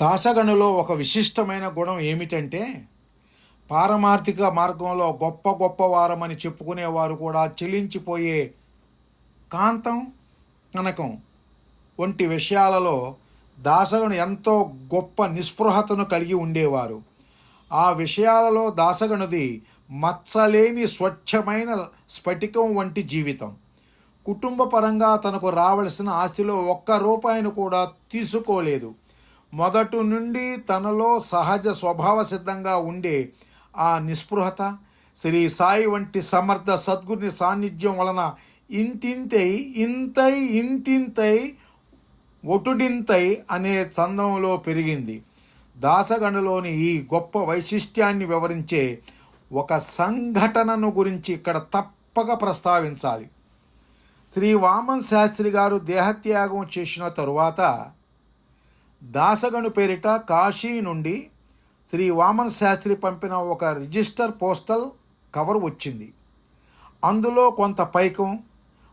దాసగణులో ఒక విశిష్టమైన గుణం ఏమిటంటే పారమార్థిక మార్గంలో గొప్ప గొప్ప వారమని చెప్పుకునేవారు కూడా చెల్లించిపోయే కాంతం కనకం వంటి విషయాలలో దాసగను ఎంతో గొప్ప నిస్పృహతను కలిగి ఉండేవారు. ఆ విషయాలలో దాసగనుది మచ్చలేని స్వచ్ఛమైన స్ఫటికం వంటి జీవితం. కుటుంబ పరంగా తనకు రావలసిన ఆస్తిలో ఒక్క రూపాయిని కూడా తీసుకోలేదు. మొదటి నుండి తనలో సహజ స్వభావ సిద్ధంగా ఉండే ఆ నిస్పృహత శ్రీ సాయి వంటి సమర్థ సద్గురుని సాన్నిధ్యం వలన ఇంతింతై ఇంతై ఇంతింతై ఒటుడింతై అనే చందంలో పెరిగింది. దాసగణులోని ఈ గొప్ప వైశిష్ట్యాన్ని వివరించే ఒక సంఘటనను గురించి ఇక్కడ తప్పక ప్రస్తావించాలి. శ్రీ వామన్ శాస్త్రి గారు దేహత్యాగం చేసిన తరువాత దాసగను పేరిట కాశీ నుండి శ్రీ వామన్ శాస్త్రి పంపిన ఒక రిజిస్టర్ పోస్టల్ కవర్ వచ్చింది. అందులో కొంత పైకం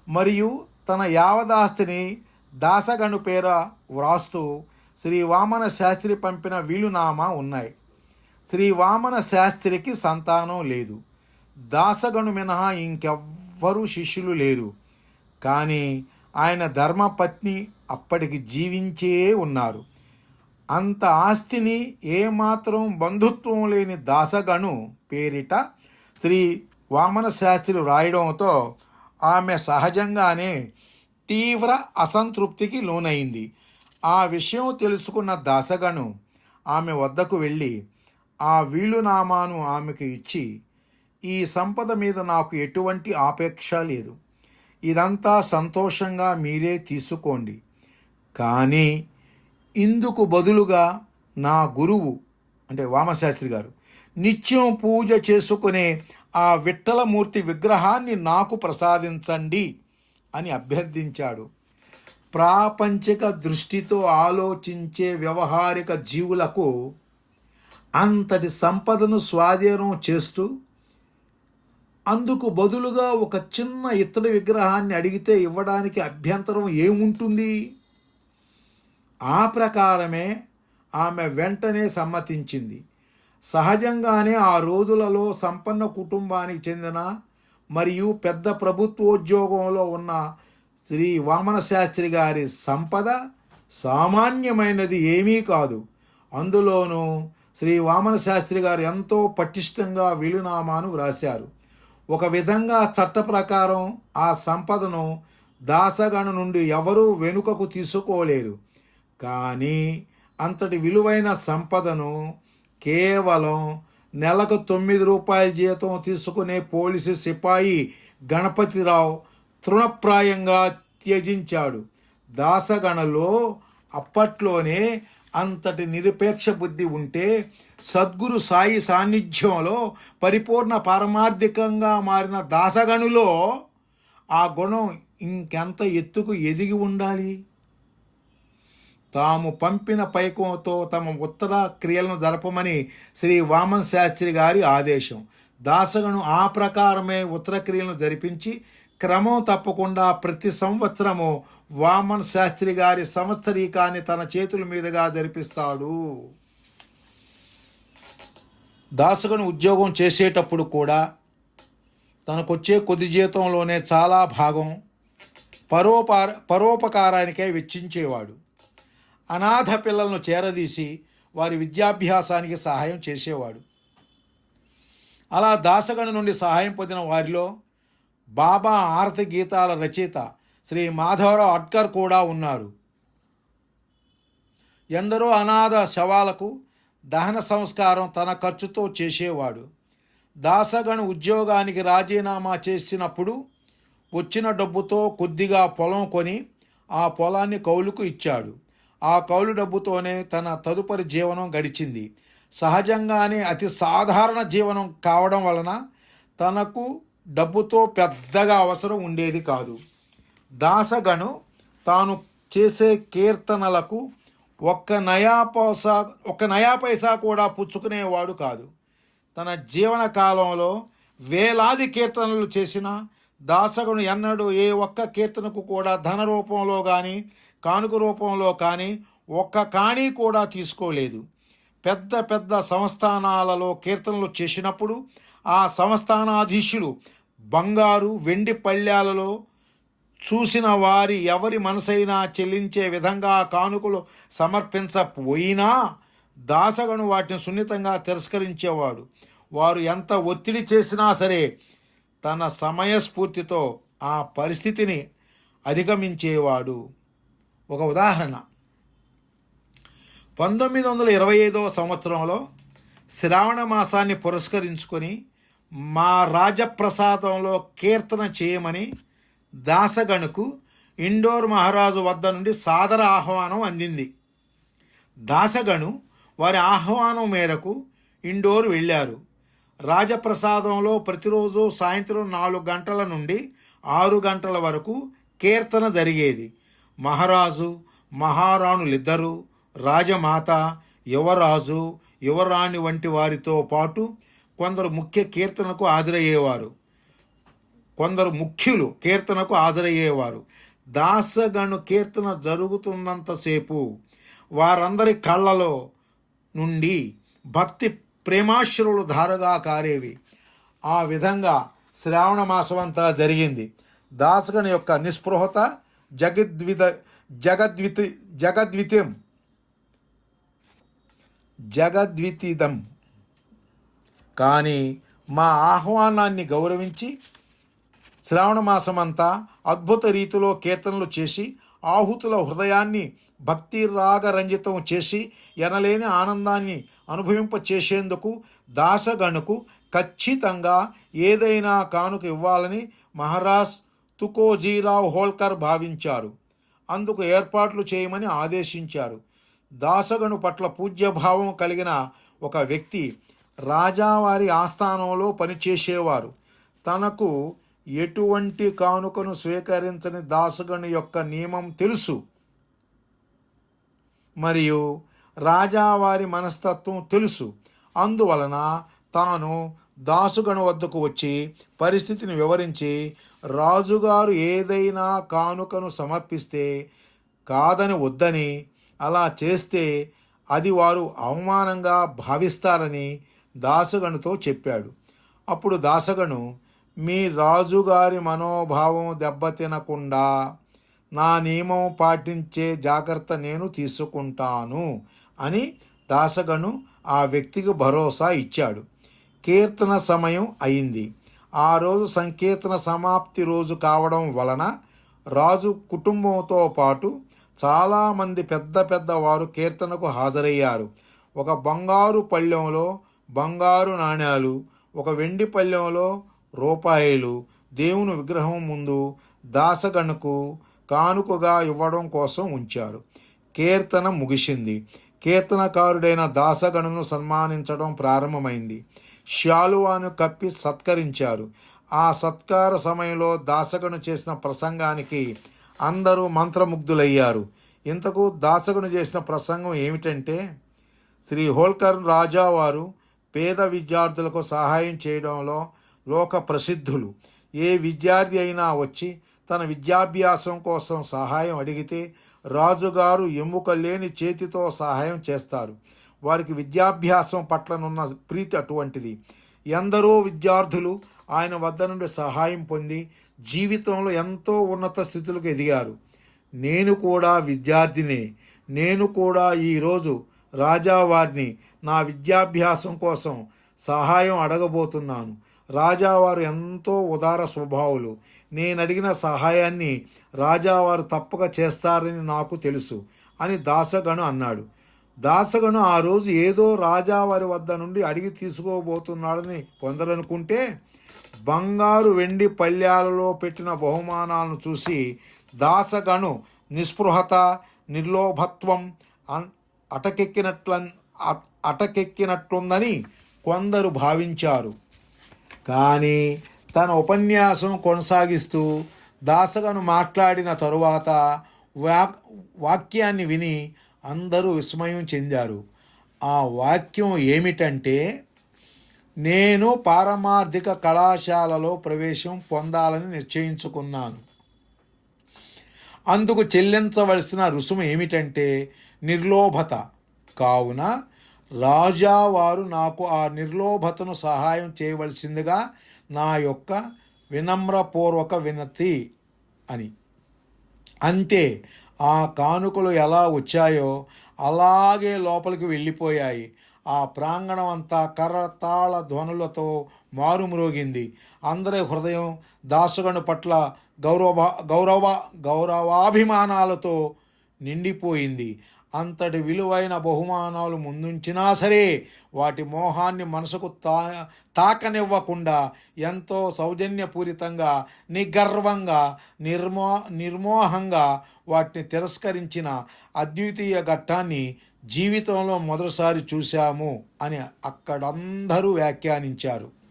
మరియు తన యావదాస్తిని దాసగను పేర వ్రాస్తూ శ్రీ వామన శాస్త్రి పంపిన వీలునామా ఉన్నాయి. శ్రీ వామన శాస్త్రికి సంతానం లేదు. దాసగను మినహా ఇంకెవ్వరూ శిష్యులు లేరు. కానీ ఆయన ధర్మపత్ని అప్పటికి జీవించే ఉన్నారు. అంత ఆస్తిని ఏమాత్రం బంధుత్వం లేని దాసగను పేరిట శ్రీ వామన శాస్త్రి వ్రాయడంతో ఆమె సహజంగానే తీవ్ర అసంతృప్తికి లోనైంది. ఆ విషయం తెలుసుకున్న దాసగను ఆమె వద్దకు వెళ్ళి ఆ వీలునామాను ఆమెకు ఇచ్చి ఈ సంపద మీద నాకు ఎటువంటి ఆపేక్ష లేదు. ఇదంతా సంతోషంగా మీరే తీసుకోండి. కానీ ఇందుకు బదులుగా నా గురువు అంటే వామశాస్త్రి గారు నిత్యం పూజ చేసుకునే ఆ విఠలమూర్తి విగ్రహాన్ని నాకు ప్రసాదించండి అని అభ్యర్థించాడు. ప్రాపంచిక దృష్టితో ఆలోచించే వ్యవహారిక జీవులకు అంతటి సంపదను స్వాధీనం చేస్తూ అందుకు బదులుగా ఒక చిన్న ఇత్తడి విగ్రహాన్ని అడిగితే ఇవ్వడానికి అభ్యంతరం ఏముంటుంది? ఆ ప్రకారమే ఆమె వెంటనే సమ్మతించింది. సహజంగానే ఆ రోజులలో సంపన్న కుటుంబానికి చెందిన మరియు పెద్ద ప్రభుత్వోద్యోగంలో ఉన్న శ్రీ వామన శాస్త్రి గారి సంపద సామాన్యమైనది ఏమీ కాదు. అందులోనూ శ్రీ వామన శాస్త్రి గారు ఎంతో పటిష్టంగా వీలునామాను వ్రాశారు. ఒక విధంగా చట్ట ప్రకారం ఆ సంపదను దాసగణ నుండి ఎవరూ వెనుకకు తీసుకోలేరు. కానీ అంతటి విలువైన సంపదను కేవలం నెలకు తొమ్మిది రూపాయల జీతం తీసుకునే పోలీసు సిపాయి గణపతిరావు తృణప్రాయంగా త్యజించాడు. దాసగణలో అప్పట్లోనే అంతటి నిరపేక్ష బుద్ధి ఉంటే సద్గురు సాయి సాన్నిధ్యంలో పరిపూర్ణ పారమార్థికంగా మారిన దాసగణులో ఆ గుణం ఇంకెంత ఎత్తుకు ఎదిగి ఉండాలి? తాము పంపిన పైకంతో తమ ఉత్తర క్రియలను జరపమని శ్రీ వామన్ శాస్త్రి గారి ఆదేశం. దాసగను ఆ ప్రకారమే ఉత్తర క్రియలను జరిపించి క్రమం తప్పకుండా ప్రతి సంవత్సరము వామన్ శాస్త్రి గారి సంవత్సరీకాన్ని తన చేతుల మీదుగా జరిపిస్తాడు. దాసగను ఉద్యోగం చేసేటప్పుడు కూడా తనకొచ్చే కొద్ది జీతంలోనే చాలా భాగం పరోపార పరోపకారానికై వెచ్చించేవాడు. అనాథ పిల్లలను చేరదీసి వారి విద్యాభ్యాసానికి సహాయం చేసేవాడు. అలా దాసగణ నుండి సహాయం పొందిన వారిలో బాబా ఆరతి గీతాల రచయిత శ్రీ మాధవరావు అడ్కర్ కూడా ఉన్నారు. ఎందరో అనాథ శవాలకు దహన సంస్కారం తన ఖర్చుతో చేసేవాడు. దాసగణ ఉద్యోగానికి రాజీనామా చేసినప్పుడు వచ్చిన డబ్బుతో కొద్దిగా పొలం కొని ఆ పొలాన్ని కౌలుకు ఇచ్చాడు. ఆ కౌలు డబ్బుతోనే తన తదుపరి జీవనం గడిచింది. సహజంగానే అతి సాధారణ జీవనం కావడం వలన తనకు డబ్బుతో పెద్దగా అవసరం ఉండేది కాదు. దాసగను తాను చేసే కీర్తనలకు ఒక్క నయా పైసా ఒక్క నయా పైసా కూడా పుచ్చుకునేవాడు కాదు. తన జీవన కాలంలో వేలాది కీర్తనలు చేసిన దాసగుడు ఎన్నడూ ఏ ఒక్క కీర్తనకు కూడా ధన రూపంలో కానీ కానుక రూపంలో కానీ ఒక్క కాణీ కూడా తీసుకోలేదు. పెద్ద పెద్ద సంస్థానాలలో కీర్తనలు చేసినప్పుడు ఆ సంస్థానాధీశులు బంగారు వెండి పళ్ళ్యాలలో చూసిన వారి ఎవరి మనసైనా చెల్లించే విధంగా కానుకలు సమర్పించపోయినా దాసగను వాటిని సున్నితంగా తిరస్కరించేవాడు. వారు ఎంత ఒత్తిడి చేసినా సరే తన సమయస్ఫూర్తితో ఆ పరిస్థితిని అధిగమించేవాడు. ఒక ఉదాహరణ. పంతొమ్మిది వందల ఇరవై ఐదవ సంవత్సరంలో శ్రావణ మాసాన్ని పురస్కరించుకొని మా రాజప్రసాదంలో కీర్తన చేయమని దాసగణుకు ఇండోర్ మహారాజు వద్ద నుండి సాదర ఆహ్వానం అందింది. దాసగణు వారి ఆహ్వానం మేరకు ఇండోర్ వెళ్ళారు. రాజప్రసాదంలో ప్రతిరోజు సాయంత్రం నాలుగు గంటల నుండి ఆరు గంటల వరకు కీర్తన జరిగేది. మహారాజు మహారాణులిద్దరూ రాజమాత యువరాజు యువరాణి వంటి వారితో పాటు కొందరు ముఖ్య కీర్తనకు హాజరయ్యేవారు. కొందరు ముఖ్యులు కీర్తనకు హాజరయ్యేవారు. దాసగణు కీర్తన జరుగుతున్నంతసేపు వారందరి కళ్ళలో నుండి భక్తి ప్రేమాశ్రులు ధారగా కారేవి. ఆ విధంగా శ్రావణ మాసం అంతా జరిగింది. దాసగణి యొక్క నిస్పృహత జగద్విత జగద్వితి జగద్వితం జగద్వితీతం కానీ మా ఆహ్వానాన్ని గౌరవించి శ్రావణ మాసమంతా అద్భుత రీతిలో కీర్తనలు చేసి ఆహుతుల హృదయాన్ని భక్తి రాగరంజితం చేసి ఎనలేని ఆనందాన్ని అనుభవింపచేసేందుకు దాసగణుకు ఖచ్చితంగా ఏదైనా కానుక ఇవ్వాలని మహారాజ్ తుకోజీరావు హోల్కర్ భావించారు. అందుకు ఏర్పాట్లు చేయమని ఆదేశించారు. దాసగను పట్ల పూజ్యభావం కలిగిన ఒక వ్యక్తి రాజావారి ఆస్థానంలో పనిచేసేవారు. తనకు ఎటువంటి కానుకను స్వీకరించని దాసగను యొక్క నియమం తెలుసు. మరియు రాజావారి మనస్తత్వం తెలుసు. అందువలన తాను దాసుగణ వద్దకు వచ్చి పరిస్థితిని వివరించి రాజుగారు ఏదైనా కానుకను సమర్పిస్తే కాదని వద్దని అలా చేస్తే అది వారు అవమానంగా భావిస్తారని దాసగణుతో చెప్పాడు. అప్పుడు దాసగను మీ రాజుగారి మనోభావం దెబ్బతినకుండా నా నియమం పాటించే జాగ్రత్త నేను తీసుకుంటాను అని దాసగను ఆ వ్యక్తికి భరోసా ఇచ్చాడు. కీర్తన సమయం అయింది. ఆ రోజు సంకీర్తన సమాప్తి రోజు కావడం వలన రాజు కుటుంబంతో పాటు చాలామంది పెద్ద పెద్ద వారు కీర్తనకు హాజరయ్యారు. ఒక బంగారు పళ్ళెంలో బంగారు నాణ్యాలు ఒక వెండి పళ్ళెంలో రూపాయలు దేవుని విగ్రహం ముందు దాసగణకు కానుకగా ఇవ్వడం కోసం ఉంచారు. కీర్తన ముగిసింది. కీర్తనకారుడైన దాసగణను సన్మానించడం ప్రారంభమైంది. శాలువాను కప్పి సత్కరించారు. ఆ సత్కార సమయంలో దాసగను చేసిన ప్రసంగానికి అందరూ మంత్రముగ్ధులయ్యారు. ఇంతకు దాసగను చేసిన ప్రసంగం ఏమిటంటే శ్రీ హోల్కర్ రాజావారు పేద విద్యార్థులకు సహాయం చేయడంలో లోక ప్రసిద్ధులు. ఏ విద్యార్థి అయినా వచ్చి తన విద్యాభ్యాసం కోసం సహాయం అడిగితే రాజుగారు ఎముక లేని చేతితో సహాయం చేస్తారు. వారికి విద్యాభ్యాసం పట్లనున్న ప్రీతి అటువంటిది. ఎందరో విద్యార్థులు ఆయన వద్ద నుండి సహాయం పొంది జీవితంలో ఎంతో ఉన్నత స్థితులకు ఎదిగారు. నేను కూడా విద్యార్థినే. నేను కూడా ఈరోజు రాజావారిని నా విద్యాభ్యాసం కోసం సహాయం అడగబోతున్నాను. రాజావారు ఎంతో ఉదార స్వభావులు. నేను అడిగిన సహాయాన్ని రాజావారు తప్పక చేస్తారని నాకు తెలుసు అని దాసగను అన్నాడు. దాసగను ఆ రోజు ఏదో రాజావారి వద్ద నుండి అడిగి తీసుకోబోతున్నాడని కొందరనుకుంటే బంగారు వెండి పళ్ళ్యాలలో పెట్టిన బహుమానాలను చూసి దాసగను నిస్పృహత నిర్లోభత్వం అన్- అటకెక్కినట్ల అ- అటకెక్కినట్లుందని కొందరు భావించారు. కానీ తన ఉపన్యాసం కొనసాగిస్తూ దాసగను మాట్లాడిన తరువాత వాక్యాన్ని విని అందరూ విస్మయం చెందారు. ఆ వాక్యం ఏమిటంటే నేను పారమార్థిక కళాశాలలో ప్రవేశం పొందాలని నిశ్చయించుకున్నాను. అందుకు చెల్లించవలసిన రుసుము ఏమిటంటే నిర్లోభత. కావున రాజావారు నాకు ఆ నిర్లోభతను సహాయం చేయవలసిందిగా నా యొక్క వినమ్రపూర్వక వినతి అని. అంతే. ఆ కానుకలు ఎలా వచ్చాయో అలాగే లోపలికి వెళ్ళిపోయాయి. ఆ ప్రాంగణం అంతా కర్రతాళ ధ్వనులతో మారుమ్రోగింది. అందరి హృదయం దాసగను పట్ల గౌరవ గౌరవ గౌరవాభిమానాలతో నిండిపోయింది. అంతటి విలువైన బహుమానాలు ముందుంచినా సరే వాటి మోహాన్ని మనసుకు తా తాకనివ్వకుండా ఎంతో సౌజన్యపూరితంగా నిగర్వంగా నిర్మో నిర్మోహంగా వాటిని తిరస్కరించిన అద్వితీయ ఘట్టాన్ని జీవితంలో మొదటిసారి చూశాము అని అక్కడందరూ వ్యాఖ్యానించారు.